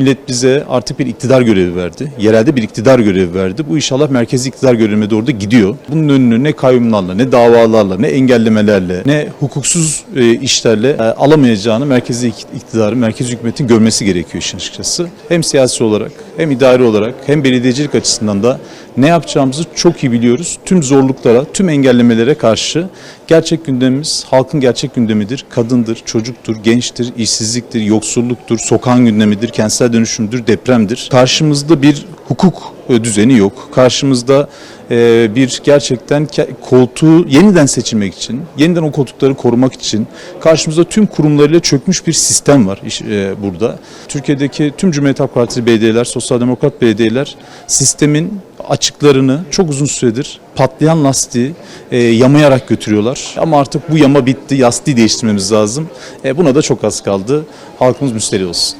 Millet bize artık bir iktidar görevi verdi. Yerelde bir iktidar görevi verdi. Bu inşallah merkezi iktidar görevine doğru da gidiyor. Bunun önünü ne kayyumlarla, ne davalarla, ne engellemelerle, ne hukuksuz e, işlerle e, alamayacağını merkezi ik- iktidarın, merkezi hükümetin görmesi gerekiyor işin açıkçası. Hem siyasi olarak, hem idari olarak, hem belediyecilik açısından da ne yapacağımızı çok iyi biliyoruz. Tüm zorluklara, tüm engellemelere karşı gerçek gündemimiz halkın gerçek gündemidir. Kadındır, çocuktur, gençtir, işsizliktir, yoksulluktur, sokağın gündemidir, kentsel dönüşümdür, depremdir. Karşımızda bir hukuk düzeni yok. Karşımızda e, bir gerçekten koltuğu yeniden seçilmek için, yeniden o koltukları korumak için karşımızda tüm kurumlarıyla çökmüş bir sistem var e, burada. Türkiye'deki tüm Cumhuriyet Halk Partisi belediyeler, sosyal demokrat belediyeler sistemin açıklarını çok uzun süredir patlayan lastiği e, yamayarak götürüyorlar. Ama artık bu yama bitti, lastiği değiştirmemiz lazım. E, buna da çok az kaldı. Halkımız müsterih olsun.